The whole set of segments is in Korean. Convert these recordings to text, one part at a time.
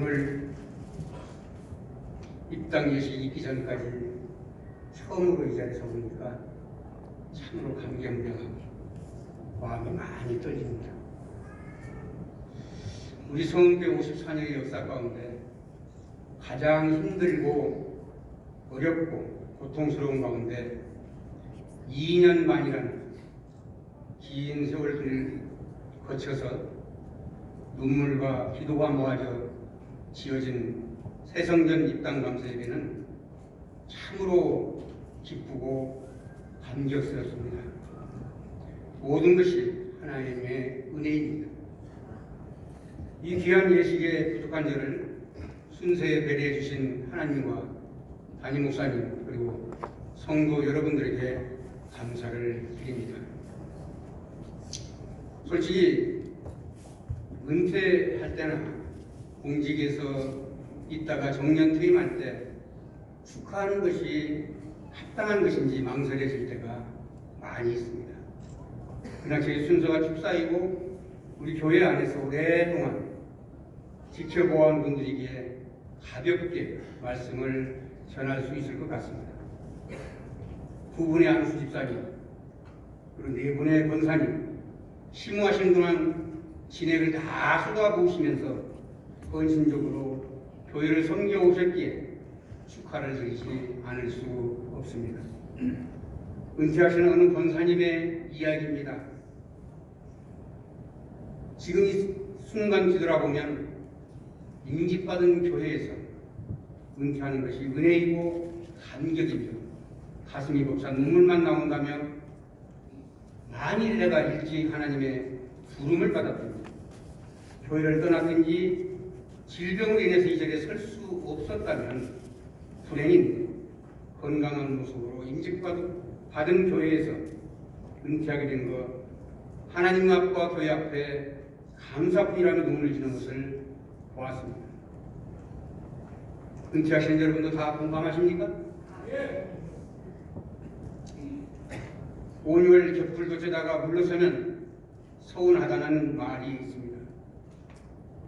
오늘 입당 예식 있기 전까지 처음으로 이 자리에 서보니까 참으로 감개무량하고 마음이 많이 떨립니다. 우리 성대 54년의 역사 가운데 가장 힘들고 어렵고 고통스러운 가운데 2년 만이라는 긴 세월을 거쳐서 눈물과 기도가 모아져 지어진 새성전 입당 감사에게는 참으로 기쁘고 감격스럽습니다. 모든 것이 하나님의 은혜입니다. 이 귀한 예식에 부족한 저를 순서에 배려해 주신 하나님과 담임 목사님 그리고 성도 여러분들에게 감사를 드립니다. 솔직히 은퇴할 때나 공직에서 있다가 정년 퇴임할 때 축하하는 것이 합당한 것인지 망설여질 때가 많이 있습니다. 그러나 저희 순서가 축사이고 우리 교회 안에서 오랫동안 지켜보아온 분들에게 가볍게 말씀을 전할 수 있을 것 같습니다. 두 분의 안수 집사님, 그리고 네 분의 권사님, 심무하신 동안 진액을 다 쏟아부으시면서 헌신적으로 교회를 섬겨 오셨기에 축하를 드리지 않을 수 없습니다. 은퇴하시는 어느 권사님의 이야기입니다. 지금 이 순간 뒤돌아보면 임직받은 교회에서 은퇴하는 것이 은혜이고 감격이며 가슴이 벅찬 눈물만 나온다면 만일 내가 일찍 하나님의 부름을 받았든지 교회를 떠났든지 질병으로 인해서 이 자리에 설 수 없었다면 불행인 건강한 모습으로 임직받은 교회에서 은퇴하게 된 것 하나님 앞과 교회 앞에 감사뿐이라며 눈물 지는 것을 보았습니다. 은퇴하신 여러분도 다 공감하십니까? 온유를 곁불도 쬐다가 물러서면 서운하다는 말이 있습니다.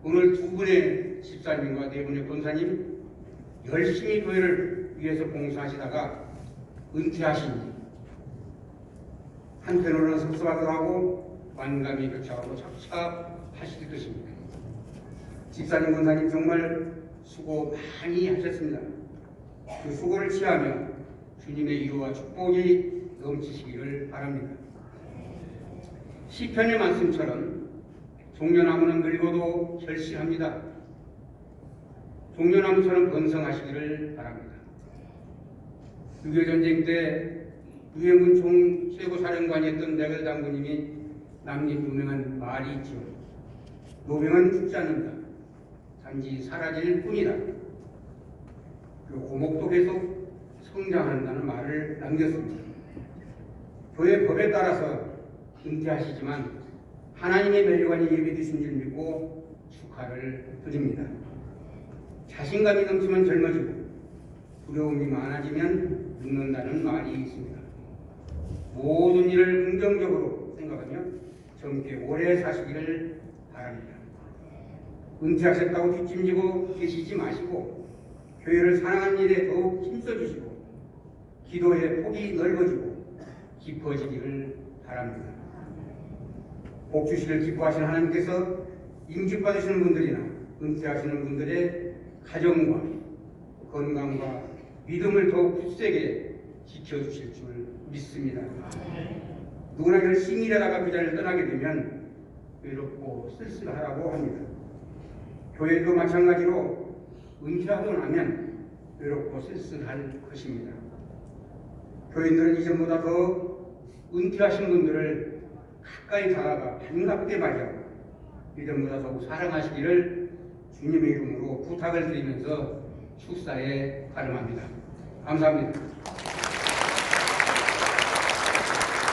오늘 두 분의 집사님과 네 분의 권사님 열심히 교회를 위해서 봉사하시다가 은퇴하시니 한편으로는 섭섭하기도 하고 만감이 교차하고 착잡하실 것입니다. 집사님 권사님 정말 수고 많이 하셨습니다. 그 수고를 취하며 주님의 위로와 축복이 넘치시기를 바랍니다. 시편의 말씀처럼 종려나무는 늙어도 결실합니다. 종려나무처럼 번성하시기를 바랍니다. 6.25 전쟁 때 유해문 총 최고사령관이었던 내걸 장군님이 남긴 유명한 말이 있죠. 노병은 죽지 않는다. 단지 사라질 뿐이다. 그리고 고목도 계속 성장한다는 말을 남겼습니다. 교회 법에 따라서 은퇴하시지만 하나님의 멸류관이 예비되신 줄 믿고 축하를 드립니다. 자신감이 넘치면 젊어지고 두려움이 많아지면 늙는다는 말이 있습니다. 모든 일을 긍정적으로 생각하며 젊게 오래 사시기를 바랍니다. 은퇴하셨다고 뒷짐지고 계시지 마시고 교회를 사랑하는 일에 더욱 힘써주시고 기도의 폭이 넓어지고 깊어지기를 바랍니다. 복 주시를 기뻐하시는 하나님께서 임직받으시는 분들이나 은퇴하시는 분들의 가정과 건강과 믿음을 더욱 굳세게 지켜주실 줄 믿습니다. 누구나 일하다가 그 자리를 떠나게 되면 외롭고 쓸쓸하라고 합니다. 교회도 마찬가지로 은퇴하고 나면 외롭고 쓸쓸할 것입니다. 교인들은 이전보다 더 은퇴하신 분들을 가까이 다가가 반갑게 맞이하고 이전보다 더욱 사랑하시기를 주님의 이름으로 부탁을 드리면서 축사에 가름합니다. 감사합니다.